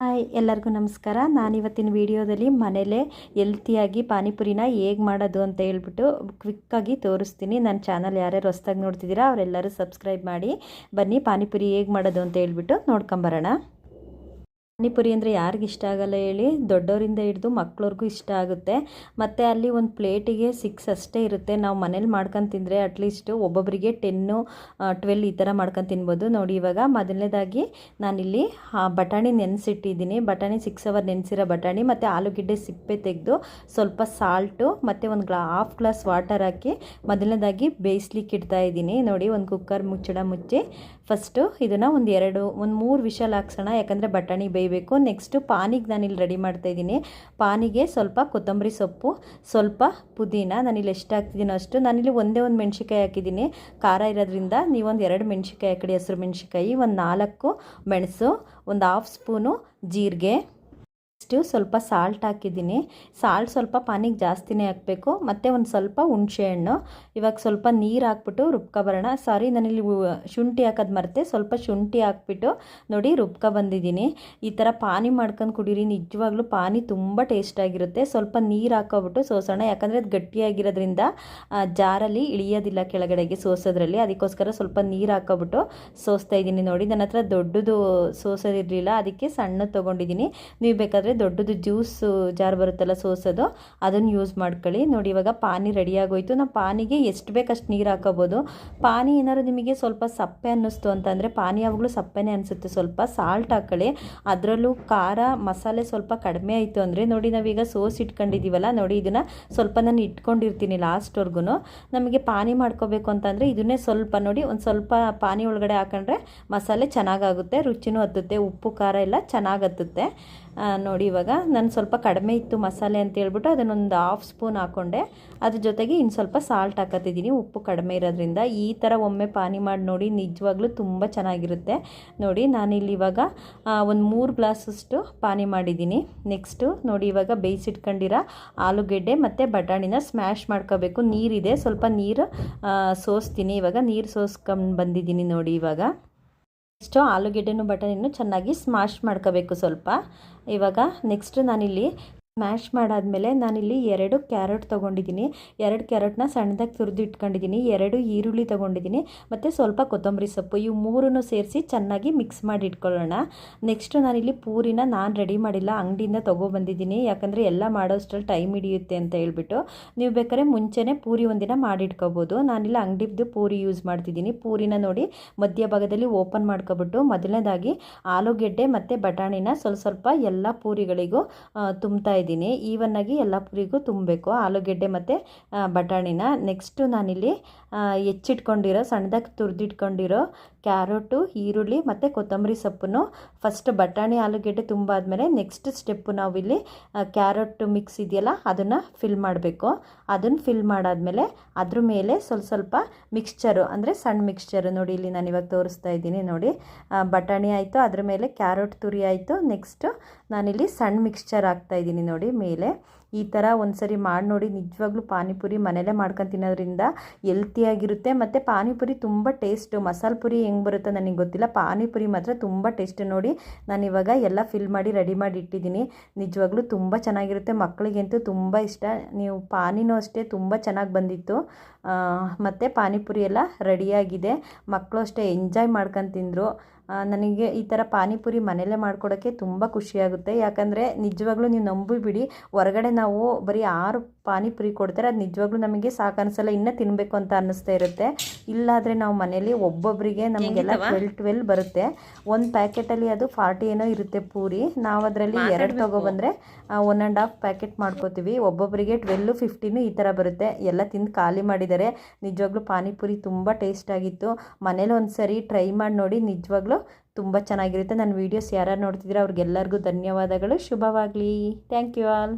Hi, ಎಲ್ಲರಿಗೂ ನಮಸ್ಕಾರ. ನಾನಿವತ್ತಿನ ವಿಡಿಯೋದಲ್ಲಿ ಮನೇಲೇ ಹೆಲ್ತಿಯಾಗಿ ಪಾನಿಪುರಿನ ಹೇಗೆ ಮಾಡೋದು ಅಂತ ಹೇಳ್ಬಿಟ್ಟು ಕ್ವಿಕ್ಕಾಗಿ ತೋರಿಸ್ತೀನಿ. ನನ್ನ ಚಾನಲ್ ಯಾರ್ಯಾರು ಹೊಸ್ದಾಗಿ ನೋಡ್ತಿದ್ದೀರಾ, ಅವರೆಲ್ಲರೂ ಸಬ್ಸ್ಕ್ರೈಬ್ ಮಾಡಿ ಬನ್ನಿ ಪಾನಿಪುರಿ ಹೇಗೆ ಮಾಡೋದು ಅಂತ ಹೇಳ್ಬಿಟ್ಟು ನೋಡ್ಕೊಂಬರೋಣ. ಪಾನಿಪುರಿ ಅಂದರೆ ಯಾರಿಗಿಷ್ಟ ಆಗಲ್ಲ ಹೇಳಿ. ದೊಡ್ಡವರಿಂದ ಹಿಡಿದು ಮಕ್ಳವ್ರಿಗೂ ಇಷ್ಟ ಆಗುತ್ತೆ. ಮತ್ತು ಅಲ್ಲಿ ಒಂದು ಪ್ಲೇಟಿಗೆ ಸಿಕ್ಸ್ ಅಷ್ಟೇ ಇರುತ್ತೆ. ನಾವು ಮನೇಲಿ ಮಾಡ್ಕೊಂಡು ತಿಂದರೆ ಅಟ್ಲೀಸ್ಟು ಒಬ್ಬೊಬ್ಬರಿಗೆ ಟೆನ್ನು ಟ್ವೆಲ್ ಈ ಥರ ಮಾಡ್ಕೊಂಡು ತಿನ್ಬೋದು. ನೋಡಿ ಇವಾಗ ಮೊದಲನೇದಾಗಿ ನಾನಿಲ್ಲಿ ಬಟಾಣಿ ನೆನೆಸಿಟ್ಟಿದ್ದೀನಿ. ಬಟಾಣಿ ಸಿಕ್ಸ್ ಅವರ್ ನೆನೆಸಿರೋ ಬಟಾಣಿ, ಮತ್ತು ಆಲೂಗಡ್ಡೆ ಸಿಪ್ಪೆ ತೆಗೆದು ಸ್ವಲ್ಪ ಸಾಲ್ಟು ಮತ್ತು ಒಂದು ಗ್ಲಾ ಹಾಫ್ ಗ್ಲಾಸ್ ವಾಟರ್ ಹಾಕಿ ಮೊದಲನೇದಾಗಿ ಬೇಯಿಸ್ಲಿಕ್ಕೆ ಇಡ್ತಾ ಇದ್ದೀನಿ. ನೋಡಿ ಒಂದು ಕುಕ್ಕರ್ ಮುಚ್ಚಡ ಮುಚ್ಚಿ. ಫಸ್ಟು ಇದನ್ನು ಒಂದು ಎರಡು, ಒಂದು ಮೂರು ವಿಷಲ್ ಹಾಕ್ಸೋಣ ಯಾಕಂದರೆ ಬಟಾಣಿ ಬೇಯಬೇಕು. ನೆಕ್ಸ್ಟು ಪಾನಿಗೆ ನಾನಿಲ್ಲಿ ರೆಡಿ ಮಾಡ್ತಾಯಿದ್ದೀನಿ ಪಾನಿಗೆ ಸ್ವಲ್ಪ ಕೊತ್ತಂಬರಿ ಸೊಪ್ಪು, ಸ್ವಲ್ಪ ಪುದೀನ ನಾನಿಲ್ಲಿ ಎಷ್ಟು ಹಾಕ್ತಿದ್ದೀನೋ ಅಷ್ಟು. ನಾನಿಲ್ಲಿ ಒಂದೇ ಒಂದು ಮೆಣಸಿಕಾಯಿ ಹಾಕಿದ್ದೀನಿ ಖಾರ ಇರೋದ್ರಿಂದ ನೀವೊಂದು ಎರಡು ಮೆಣಸಿಕಾಯಿ ಹಾಕಿಡಿ ಹಸಿರು ಮೆಣಸಿಕಾಯಿ ಒಂದು ನಾಲ್ಕು ಮೆಣಸು, ಒಂದು ಹಾಫ್ ಸ್ಪೂನು ಜೀರಿಗೆ ನೆಕ್ಸ್ಟು ಸ್ವಲ್ಪ ಸಾಲ್ಟ್ ಹಾಕಿದ್ದೀನಿ. ಸಾಲ್ಟ್ ಸ್ವಲ್ಪ ಪಾನಿಗೆ ಜಾಸ್ತಿನೇ ಹಾಕಬೇಕು. ಮತ್ತು ಒಂದು ಸ್ವಲ್ಪ ಹುಣಸೆಹಣ್ಣು ಇವಾಗ ಸ್ವಲ್ಪ ನೀರು ಹಾಕ್ಬಿಟ್ಟು ರುಬ್ಕೊಬರೋಣ. ಸಾರಿ ನಾನಿಲ್ಲಿ ಶುಂಠಿ ಹಾಕೋದು ಮರೆತೆ. ಸ್ವಲ್ಪ ಶುಂಠಿ ಹಾಕ್ಬಿಟ್ಟು ನೋಡಿ ರುಬ್ಕೊ ಬಂದಿದ್ದೀನಿ. ಈ ಥರ ಪಾನಿ ಮಾಡ್ಕೊಂಡು ಕುಡೀರಿ. ನಿಜವಾಗ್ಲೂ ಪಾನಿ ತುಂಬ ಟೇಸ್ಟಾಗಿರುತ್ತೆ ಸ್ವಲ್ಪ ನೀರು ಹಾಕೋಬಿಟ್ಟು ಸೋಸೋಣ. ಯಾಕಂದರೆ ಅದು ಗಟ್ಟಿಯಾಗಿರೋದ್ರಿಂದ ಜಾರಲ್ಲಿ ಇಳಿಯೋದಿಲ್ಲ ಕೆಳಗಡೆಗೆ ಸೋಸೋದ್ರಲ್ಲಿ. ಅದಕ್ಕೋಸ್ಕರ ಸ್ವಲ್ಪ ನೀರು ಹಾಕೋಬಿಟ್ಟು ಸೋಸ್ತಾ ಇದ್ದೀನಿ ನೋಡಿ. ನನ್ನ ಹತ್ರ ದೊಡ್ಡದು ಸೋಸೋದಿರಲಿಲ್ಲ. ಅದಕ್ಕೆ ಸಣ್ಣ ತೊಗೊಂಡಿದ್ದೀನಿ. ನೀವು ಬೇಕಾದರೆ ದೊಡ್ಡದು ಜ್ಯೂಸ್ ಜಾರ್ ಬರುತ್ತಲ್ಲ ಸೋಸೋದು, ಅದನ್ನು ಯೂಸ್ ಮಾಡ್ಕೊಳ್ಳಿ. ನೋಡಿ, ಇವಾಗ ಪಾನಿ ರೆಡಿ ಆಗೋಯ್ತು. ನಾವು ಪಾನಿಗೆ ಎಷ್ಟು ಬೇಕಷ್ಟು ನೀರು ಹಾಕೋಬೋದು. ಪಾನಿ ಏನಾದ್ರು ನಿಮಗೆ ಸ್ವಲ್ಪ ಸಪ್ಪೆ ಅನ್ನಿಸ್ತು ಅಂತಂದರೆ, ಪಾನಿ ಯಾವಾಗಲೂ ಸಪ್ಪೆನೇ ಅನಿಸುತ್ತೆ. ಸ್ವಲ್ಪ ಸಾಲ್ಟ್ ಹಾಕೊಳ್ಳಿ. ಅದರಲ್ಲೂ ಖಾರ ಮಸಾಲೆ ಸ್ವಲ್ಪ ಕಡಿಮೆ ಆಯಿತು ಅಂದರೆ, ನೋಡಿ, ನಾವೀಗ ಸೋಸ್ ಇಟ್ಕೊಂಡಿದ್ದೀವಲ್ಲ ನೋಡಿ, ಇದನ್ನು ಸ್ವಲ್ಪ ನಾನು ಇಟ್ಕೊಂಡಿರ್ತೀನಿ ಲಾಸ್ಟ್ವರೆಗೂ ನಮಗೆ ಪಾನಿ ಮಾಡ್ಕೋಬೇಕು ಅಂತಂದರೆ, ಇದನ್ನೇ ಸ್ವಲ್ಪ ನೋಡಿ, ಒಂದು ಸ್ವಲ್ಪ ಪಾನಿ ಒಳಗಡೆ ಹಾಕೊಂಡ್ರೆ ಮಸಾಲೆ ಚೆನ್ನಾಗಾಗುತ್ತೆ ರುಚಿನೂ ಹತ್ತುತ್ತೆ, ಉಪ್ಪು, ಖಾರ ಎಲ್ಲ ಚೆನ್ನಾಗಿ ಹತ್ತುತ್ತೆ. ನೋಡಿ ಇವಾಗ ನಾನು ಸ್ವಲ್ಪ ಕಡಿಮೆ ಇತ್ತು ಮಸಾಲೆ ಅಂತ ಹೇಳ್ಬಿಟ್ಟು ಅದನ್ನೊಂದು ಹಾಫ್ ಸ್ಪೂನ್ ಹಾಕ್ಕೊಂಡೆ ಅದ್ರ ಜೊತೆಗೆ ಇನ್ನು ಸ್ವಲ್ಪ ಸಾಲ್ಟ್ ಹಾಕತ್ತಿದ್ದೀನಿ. ಉಪ್ಪು ಕಡಿಮೆ ಇರೋದ್ರಿಂದ ಈ ಥರ ಒಮ್ಮೆ ಪಾನಿ ಮಾಡಿ ನೋಡಿ ನಿಜವಾಗ್ಲೂ ತುಂಬ ಚೆನ್ನಾಗಿರುತ್ತೆ. ನೋಡಿ, ನಾನಿಲ್ಲಿ ಇವಾಗ ಒಂದು ಮೂರು ಗ್ಲಾಸಷ್ಟು ಪಾನಿ ಮಾಡಿದ್ದೀನಿ. ನೆಕ್ಸ್ಟು ನೋಡಿ, ಇವಾಗ ಬೇಯಿಸಿಟ್ಕೊಂಡಿರೋ ಆಲೂಗೆಡ್ಡೆ ಮತ್ತು ಬಟಾಣಿನ ಸ್ಮ್ಯಾಶ್ ಮಾಡ್ಕೋಬೇಕು. ನೀರಿದೆ. ಸ್ವಲ್ಪ ನೀರು ಸೋಸ್ತೀನಿ. ಇವಾಗ ನೀರು ಸೋಸ್ಕೊಂಡು ಬಂದಿದ್ದೀನಿ ನೋಡಿ ಇವಾಗ. ನೆಕ್ಸ್ಟು ಆಲೂಗೆಡ್ಡೆನೂ ಬಟಾಣಿನೂ ಚೆನ್ನಾಗಿ ಸ್ಮಾಶ್ ಮಾಡ್ಕೋಬೇಕು ಸ್ವಲ್ಪ. ಇವಾಗ ನೆಕ್ಸ್ಟ್ ನಾನಿಲ್ಲಿ ಮ್ಯಾಶ್ ಮಾಡಾದಮೇಲೆ ನಾನಿಲ್ಲಿ ಎರಡು ಕ್ಯಾರೆಟ್ ತೊಗೊಂಡಿದ್ದೀನಿ. ಎರಡು ಕ್ಯಾರೆಟ್ನ ಸಣ್ಣದಾಗಿ ತುರಿದು ಇಟ್ಕೊಂಡಿದ್ದೀನಿ ಎರಡು ಈರುಳ್ಳಿ ತೊಗೊಂಡಿದ್ದೀನಿ. ಮತ್ತು ಸ್ವಲ್ಪ ಕೊತ್ತಂಬರಿ ಸೊಪ್ಪು. ಇವು ಮೂರನ್ನು ಸೇರಿಸಿ ಚೆನ್ನಾಗಿ ಮಿಕ್ಸ್ ಮಾಡಿ ಇಟ್ಕೊಳ್ಳೋಣ ನೆಕ್ಸ್ಟ್ ನಾನಿಲ್ಲಿ ಪೂರಿನ ನಾನು ರೆಡಿ ಮಾಡಿಲ್ಲ. ಅಂಗಡಿಯಿಂದ ತೊಗೊಬಂದಿದ್ದೀನಿ. ಯಾಕಂದರೆ ಎಲ್ಲ ಮಾಡೋಷ್ಟರಲ್ಲಿ ಟೈಮ್ ಹಿಡಿಯುತ್ತೆ ಅಂತ ಹೇಳ್ಬಿಟ್ಟು. ನೀವು ಬೇಕಾದ್ರೆ ಮುಂಚೆನೇ ಪೂರಿ ಒಂದಿನ ಮಾಡಿಟ್ಕೋಬೋದು. ನಾನಿಲ್ಲಿ ಅಂಗಡಿದ್ದು ಪೂರಿ ಯೂಸ್ ಮಾಡ್ತಿದ್ದೀನಿ. ಪೂರಿನ ನೋಡಿ ಮಧ್ಯಭಾಗದಲ್ಲಿ ಓಪನ್ ಮಾಡ್ಕೊಬಿಟ್ಟು ಮೊದಲನೇದಾಗಿ ಆಲೂಗೆಡ್ಡೆ ಮತ್ತು ಬಟಾಣಿನ ಸ್ವಲ್ಪ ಸ್ವಲ್ಪ ಎಲ್ಲ ಪೂರಿಗಳಿಗೂ ತುಂಬ್ತಾ ಇದ್ದೀನಿ. ಈವನ್ನಾಗಿ ಎಲ್ಲ ಪುರಿಗೂ ತುಂಬಬೇಕು. ಆಲೂಗೆಡ್ಡೆ ಮತ್ತು ಬಟಾಣಿನ. ನೆಕ್ಸ್ಟು ನಾನಿಲ್ಲಿ ಹೆಚ್ಚಿಟ್ಕೊಂಡಿರೋ, ಸಣ್ಣದಾಗಿ ತುರಿದಿಟ್ಕೊಂಡಿರೋ ಕ್ಯಾರೋಟು, ಈರುಳ್ಳಿ ಮತ್ತು ಕೊತ್ತಂಬರಿ ಸೊಪ್ಪನ್ನು ಫಸ್ಟ್ ಬಟಾಣಿ, ಆಲೂಗೆಡ್ಡೆ ತುಂಬಾದಮೇಲೆ ನೆಕ್ಸ್ಟ್ ಸ್ಟೆಪ್ಪು ನಾವಿಲ್ಲಿ ಕ್ಯಾರೆಟ್ ಮಿಕ್ಸ್ ಇದೆಯಲ್ಲ, ಅದನ್ನು ಫಿಲ್ ಮಾಡಬೇಕು. ಅದನ್ನು ಫಿಲ್ ಮಾಡಾದಮೇಲೆ ಅದ್ರ ಮೇಲೆ ಸ್ವಲ್ಪ ಸ್ವಲ್ಪ ಮಿಕ್ಸ್ಚರು ಅಂದರೆ ಸಣ್ಣ ಮಿಕ್ಸ್ಚರು ನೋಡಿ ಇಲ್ಲಿ ನಾನು ಇವಾಗ ತೋರಿಸ್ತಾ ಇದ್ದೀನಿ ನೋಡಿ. ಬಟಾಣಿ ಆಯಿತು, ಅದ್ರ ಮೇಲೆ ಕ್ಯಾರೆಟ್ ತುರಿ ಆಯಿತು. ನೆಕ್ಸ್ಟು ನಾನಿಲ್ಲಿ ಸಣ್ಣ ಮಿಕ್ಸ್ಚರ್ ಹಾಕ್ತಾಯಿದ್ದೀನಿ ನೋಡಿ. ಮೇಲೆ ಈ ಥರ ಒಂದು ಸರಿ ಮಾಡಿ ನೋಡಿ. ನಿಜವಾಗ್ಲೂ ಪಾನಿಪುರಿ ಮನೇಲೇ ಮಾಡ್ಕೊಂಡು ತಿನ್ನೋದ್ರಿಂದ ಎಲ್ತಿಯಾಗಿರುತ್ತೆ ಮತ್ತು ಪಾನಿಪುರಿ ತುಂಬ ಟೇಸ್ಟು ಮಸಾಲೆ ಪುರಿ ಹೆಂಗೆ ಬರುತ್ತೋ ನನಗೆ ಗೊತ್ತಿಲ್ಲ. ಪಾನಿಪುರಿ ಮಾತ್ರ ತುಂಬ ಟೇಸ್ಟ್ ನೋಡಿ ನಾನು ಇವಾಗ ಎಲ್ಲ ಫಿಲ್ ಮಾಡಿ ರೆಡಿ ಮಾಡಿ ಇಟ್ಟಿದ್ದೀನಿ. ನಿಜವಾಗ್ಲೂ ತುಂಬ ಚೆನ್ನಾಗಿರುತ್ತೆ. ಮಕ್ಕಳಿಗಂತೂ ತುಂಬ ಇಷ್ಟ. ನೀವು ಪಾನಿನೂ ಅಷ್ಟೇ ತುಂಬ ಚೆನ್ನಾಗಿ ಬಂದಿತ್ತು. ಮತ್ತು ಪಾನಿಪುರಿ ಎಲ್ಲ ರೆಡಿಯಾಗಿದೆ ಮಕ್ಕಳು ಅಷ್ಟೇ ಎಂಜಾಯ್ ಮಾಡ್ಕೊಂಡು ತಿಂದರು. ನನಗೆ ಈ ಥರ ಪಾನಿಪುರಿ ಮನೆಯಲ್ಲೇ ಮಾಡ್ಕೊಡೋಕ್ಕೆ ತುಂಬ ಖುಷಿಯಾಗುತ್ತೆ ಯಾಕಂದರೆ ನಿಜವಾಗ್ಲೂ ನೀವು ನಂಬಿಬಿಡಿ, ಹೊರಗಡೆ ನಾವು ಬರೀ ಆರು ಪಾನಿಪುರಿ ಕೊಡ್ತಾರೆ ಅದು ನಿಜವಾಗ್ಲೂ ನಮಗೆ ಸಾಕು ಅನಿಸಲ್ಲ ಇನ್ನೂ ತಿನ್ನಬೇಕು ಅಂತ ಅನ್ನಿಸ್ತಾ ಇರುತ್ತೆ. ಇಲ್ಲಾದರೆ ನಾವು ಮನೇಲಿ ಒಬ್ಬೊಬ್ಬರಿಗೆ ನಮಗೆಲ್ಲ ಟ್ವೆಲ್ ಟ್ವೆಲ್ ಬರುತ್ತೆ. ಒಂದು ಪ್ಯಾಕೆಟಲ್ಲಿ ಅದು ಫಾರ್ಟಿ ಏನೋ ಇರುತ್ತೆ ಪೂರಿ. ನಾವು ಅದರಲ್ಲಿ ಎರಡು ತೊಗೊಬಂದರೆ ಒನ್ ಆ್ಯಂಡ್ ಹಾಫ್ ಪ್ಯಾಕೆಟ್ ಮಾಡ್ಕೋತೀವಿ. ಒಬ್ಬೊಬ್ಬರಿಗೆ ಟ್ವೆಲ್ಲು ಫಿಫ್ಟೀನು ಈ ಥರ ಬರುತ್ತೆ. ಎಲ್ಲ ತಿಂದು ಖಾಲಿ ಮಾಡಿದ್ದಾರೆ. ನಿಜವಾಗ್ಲೂ ಪಾನಿಪುರಿ ತುಂಬ ಟೇಸ್ಟಾಗಿತ್ತು ಮನೇಲಿ ಒಂದು ಸರಿ ಟ್ರೈ ಮಾಡಿ ನೋಡಿ ನಿಜವಾಗ್ಲೂ ತುಂಬ ಚೆನ್ನಾಗಿರುತ್ತೆ. ನನ್ನ ವೀಡಿಯೋಸ್ ಯಾರು ನೋಡ್ತಿದ್ದೀರಾ ಅವ್ರಿಗೆಲ್ಲರಿಗೂ ಧನ್ಯವಾದಗಳು. ಶುಭವಾಗಲಿ. Thank you all.